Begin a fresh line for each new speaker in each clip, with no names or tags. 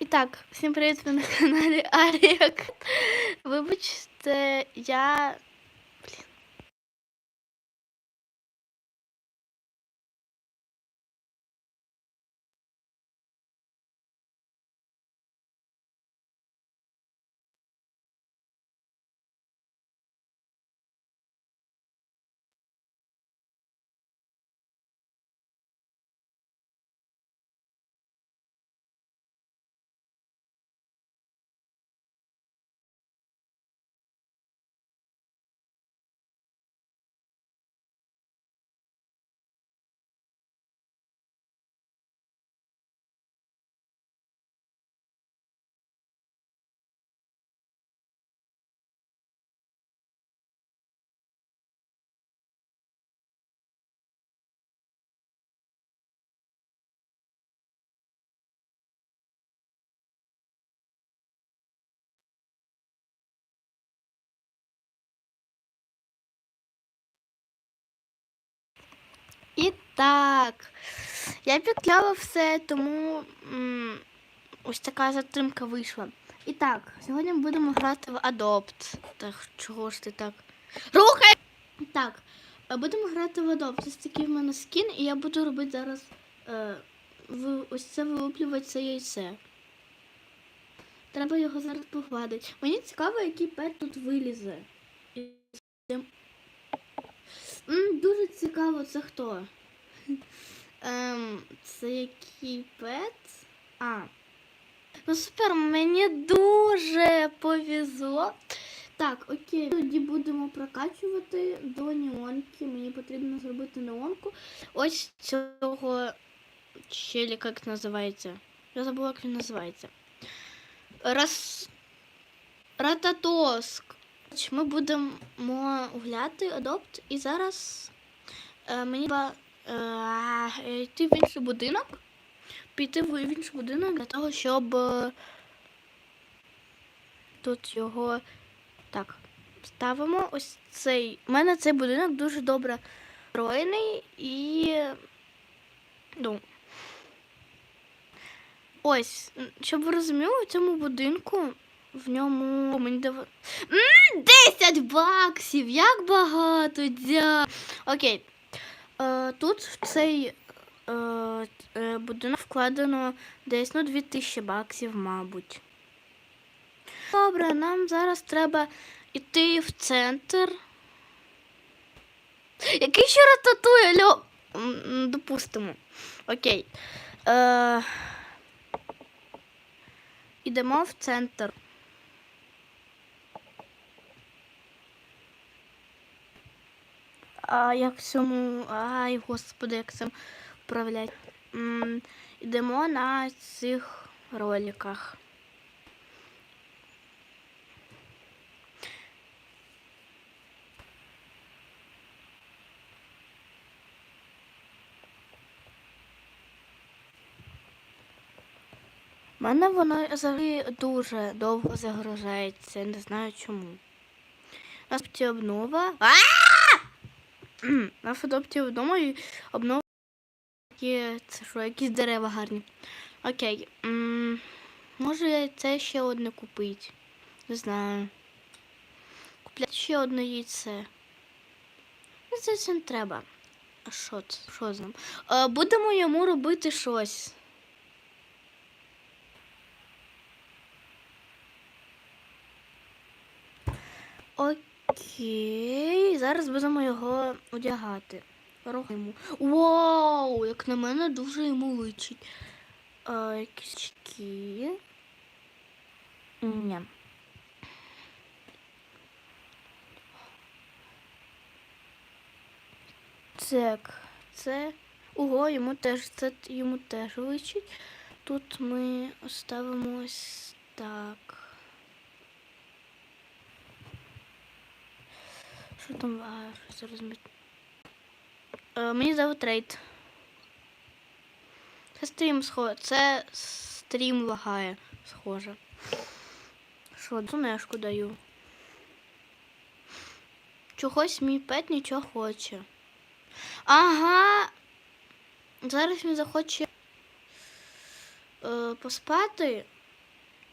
І так, всім привіт, ви на каналі Арік. Вибачте, я. І так, я підкляла все, тому м, ось така затримка вийшла. І так, сьогодні будемо грати в Adopt. Так, чого ж ти так? Рухай! Так, е, будемо грати в Adopt. Ось такий в мене скін, і я буду робити зараз е, в, ось це вилуплювати це яйце. Треба його зараз погладити. Мені цікаво, який пет тут вилізе. Дуже цікаво, це хто? Ем, це який пет? А. Ну супер, мені дуже повезло. Так, окей, тоді будемо прокачувати до неонки. Мені потрібно зробити неонку. Ось цього челі, як називається. Я забула, як він називається. Раз... Рататоск. Ми будемо гуляти адопт, і зараз е, мені треба е, йти в інший будинок, піти в інший будинок для того, щоб е, тут його так ставимо. Ось цей. У мене цей будинок дуже добре строєний і. Ну. Ось, щоб ви розуміли, у цьому будинку в ньому мені дав... М, 10 баксів! Як багато! Дя... Окей. Е, тут в цей е, е, будинок вкладено десь ну, 2000 баксів, мабуть. Добре, нам зараз треба йти в центр. Який ще рататує, Льо? Допустимо. Окей. Е, Ідемо в центр. А як цьому. Ай, господи, як цим управляти. М, Ідемо на цих роликах. У мене воно взагалі дуже довго загружається, не знаю чому. У нас ті обнова. А! У нас вдома і обнова є це що, якісь дерева гарні. Окей. Може це ще одне купити? Не знаю. Купляти ще одне яйце. Ну, Це це не треба. А що це? Що з ним? Будемо йому робити щось. Окей, зараз будемо його одягати. Рухаємо. Вау! Як на мене дуже йому личить. А, якісь очки. Ні. Так, це. Ого, йому теж це йому теж личить. Тут ми ставимо ось так. Що там? Щось розміт. Е, мені зовут Рейд. Це стрім схоже. Це стрім лагає, схоже. Що, дзвонешку даю. Чогось мій пет нічого хоче. Ага. Зараз він захоче е, поспати.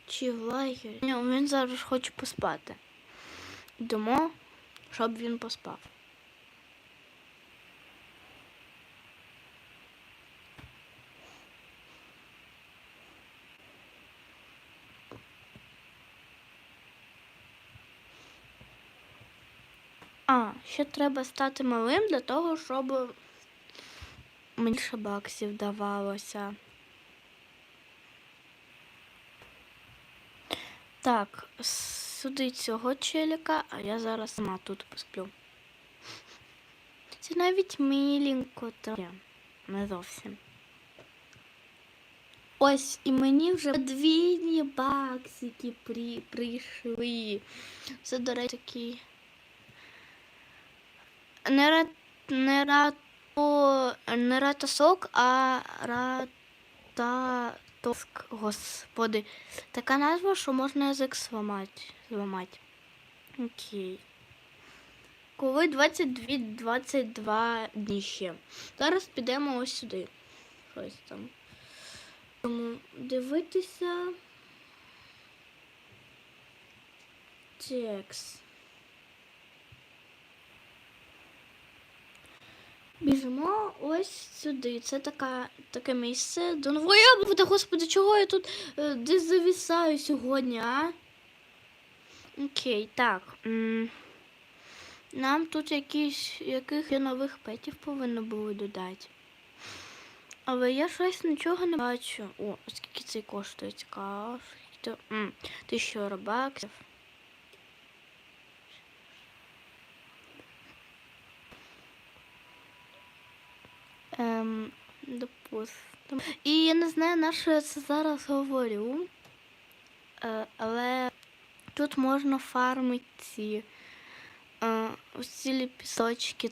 Чи в лагері? Ні, він зараз хоче поспати. Йдемо, щоб він поспав. А, ще треба стати малим для того, щоб мені баксів давалося. Так, сюди цього челіка, а я зараз сама тут посплю. Це навіть миленько трохи. Не зовсім. Ось і мені вже подвійні баксики при, прийшли. Це, до речі, такий. Не, ра, не, рато, не ратосок, а рататоск, господи. Така назва, що можна язик зламати. Зламати. Окей. Коли 22, 22 дні ще. Зараз підемо ось сюди. Щось там. Тому дивитися. Текст. Біжимо ось сюди. Це така, таке місце до нової обуви. Господи, чого я тут е, десь завісаю сьогодні, а? Окей, так. Нам тут якісь, яких нових петів повинно було додати. Але я щось нічого не бачу. О, скільки цей коштує? Цікаво. Тисячу робаксів. Ем, допустимо. І я не знаю, на що я це зараз говорю. Е, але тут можна фармити ці. Е, ось ці.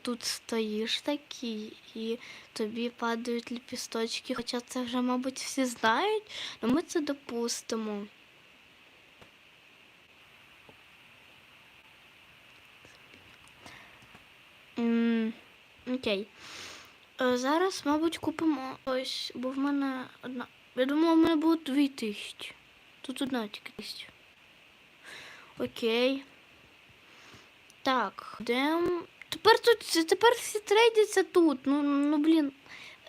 Тут стоїш такий, і тобі падають ліпісточки. Хоча це вже, мабуть, всі знають, але ми це допустимо. Окей. Е, Зараз, мабуть, купимо ось, бо в мене одна. Я думала, в мене було дві тисячі. Тут одна тільки тисяча. Окей. Так, де. Тепер тут тепер всі трейдяться тут. Ну, ну блін.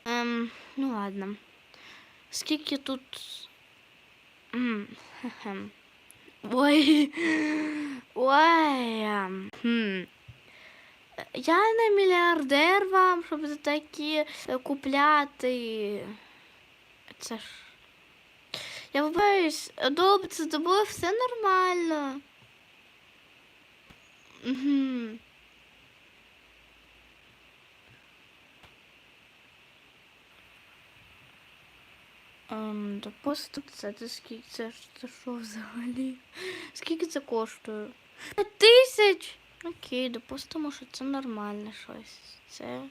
Ем, ну ладно. Скільки тут. Ой. Ой. ем, Хм. Я не мільярдер вам, щоб за такі е, купляти. Це ж. Я вибачаюсь, добре, це тобою все нормально. Угу. Ем, допустим, це, це скільки це, це що взагалі? Скільки це коштує? Тисяч! Окей, допустимо, що це нормальне щось. Це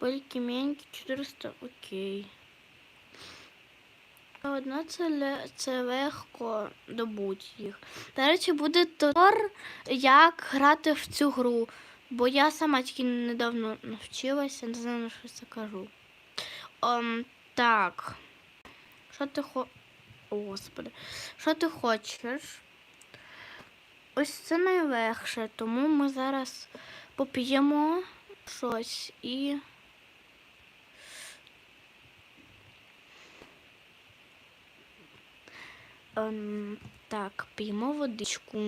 бількі-менькі 400, окей. Одна це, це легко добути їх. До речі, буде тур, як грати в цю гру. Бо я сама тільки недавно навчилася, не знаю, що це кажу. Ем, так. Що ти хо... О, Господи. Що ти хочеш? Ось це найлегше, тому ми зараз поп'ємо щось і. Ем, так, п'ємо водичку.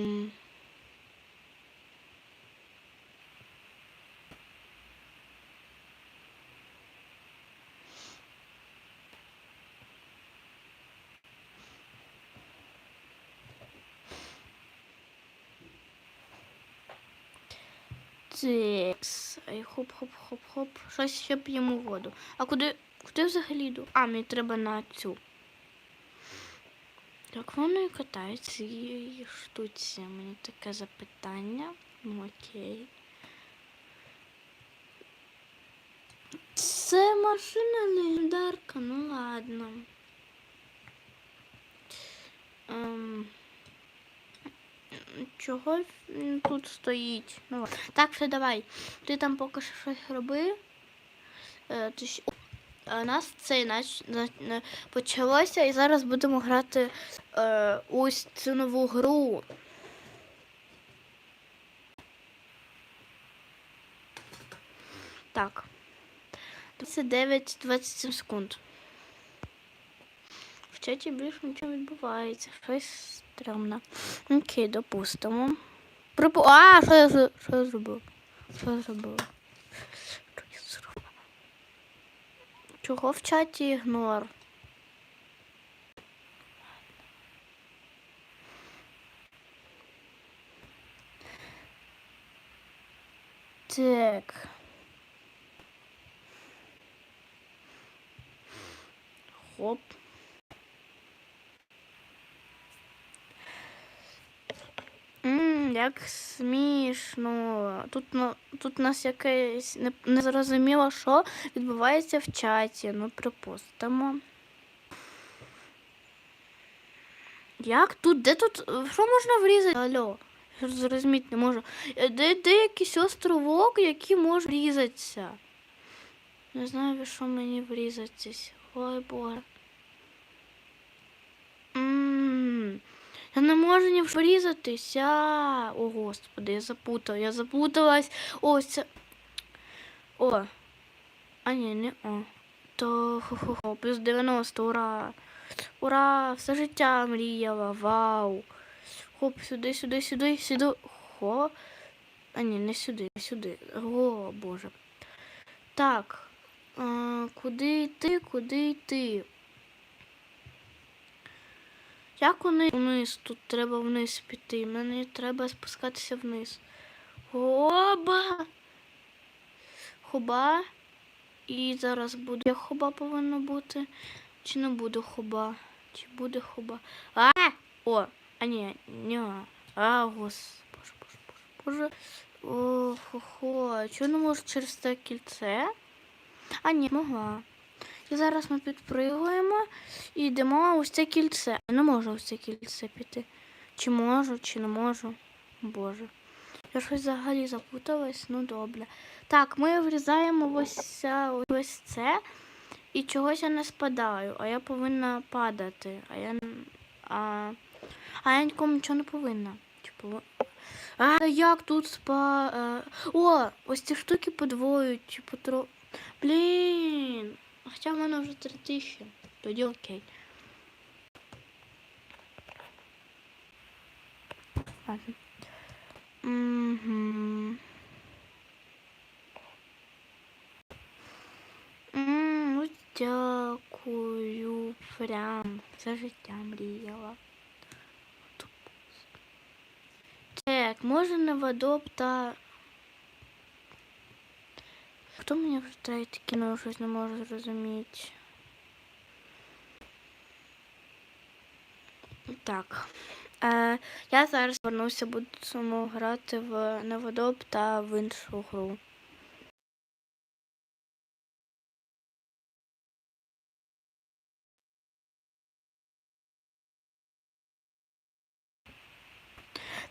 Текс. Хоп-хоп-хоп-хоп. Щось ще п'ємо воду. А куди, куди взагалі йду? А, мені треба на цю. Як вони катаються цієї штуці? Мені таке запитання. Ну окей. Це машина легендарка, ну ладно. Ем, чого він тут стоїть? Ну, так, все, давай. Ти там поки що щось роби. Е, ти ще... У нас це нач... на- на- почалося, і зараз будемо грати е, ось цю нову гру. Так. 29-27 секунд. В чаті більше нічого відбувається. Щось стрьомно. Окей, допустимо. Припу... А, що я, що я зробив? Що я зробив? Що я зробив? Чого в чаті ігнор? Так. Хоп. М, як смішно. Тут, ну, тут нас якесь не, незрозуміло, що відбувається в чаті. Ну, припустимо. Як тут? Де тут? Що можна врізати? Алло, зрозуміти не можу. Е, Де, де якийсь островок, який може врізатися? Не знаю, що мені врізатись. Ой, боже. Я не можу ні врізатися. О, господи, я запутала, я запуталась. Ось це. О. А ні, не о. То хо-хо-хо, плюс 90, ура. Ура! Все життя мріяла. Вау. Хоп, сюди, сюди, сюди, сюди. Хо. А ні, не сюди, не сюди. О, Боже. Так. А, куди йти, куди йти? Як уни- вниз? Тут треба вниз піти. Мені треба спускатися вниз. Оба! Хоба. І зараз буде. Хоба повинно бути? Чи не буде хоба? Чи буде хоба? А! О! А ні, ні. А, гос. Боже, боже, боже, боже. О, хо-хо. Чого не можу через це кільце? А ні, могла. Зараз ми підпригуємо і йдемо ось це кільце. Не можу ось це кільце піти. Чи можу, чи не можу. Боже. Я щось взагалі запуталась, ну добре. Так, ми врізаємо ось, ось це. І чогось я не спадаю, а я повинна падати. А я а, а я нікому нічого не повинна. Пови- А як тут спа. е, О, ось ці штуки подвоюють, потро. Блін. Хоча в мене вже три тисячі. Тоді окей. Ладно. Угу. Ну, дякую. Прям все життя мріяла. Так, може на водопта. Хто мені вже третє кіно щось не може зрозуміти? Так. Е, я зараз вернуся, буду грати в Неводоп та в іншу гру.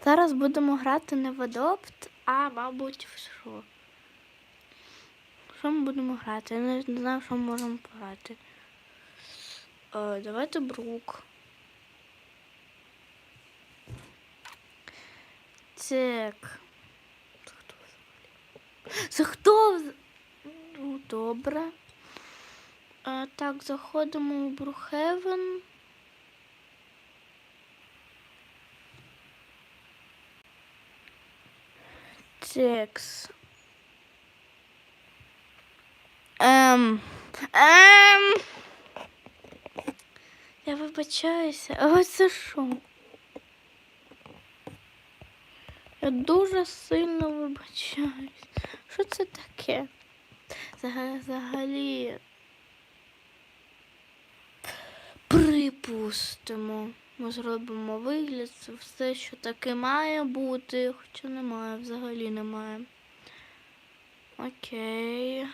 Зараз будемо грати не в Adopt, а, мабуть, в що? Що ми будемо грати? Я не знаю, що ми можемо пограти. Е, давайте Брук. Так. Це хто Ну, добре. Е, так, заходимо у Брухевен. Текс. Ем. Ем. Я вибачаюся, але це що? Я дуже сильно вибачаюсь. Що це таке? Взагалі. Припустимо. Ми зробимо вигляд, це все, що таке має бути, хоча немає, взагалі немає. Окей.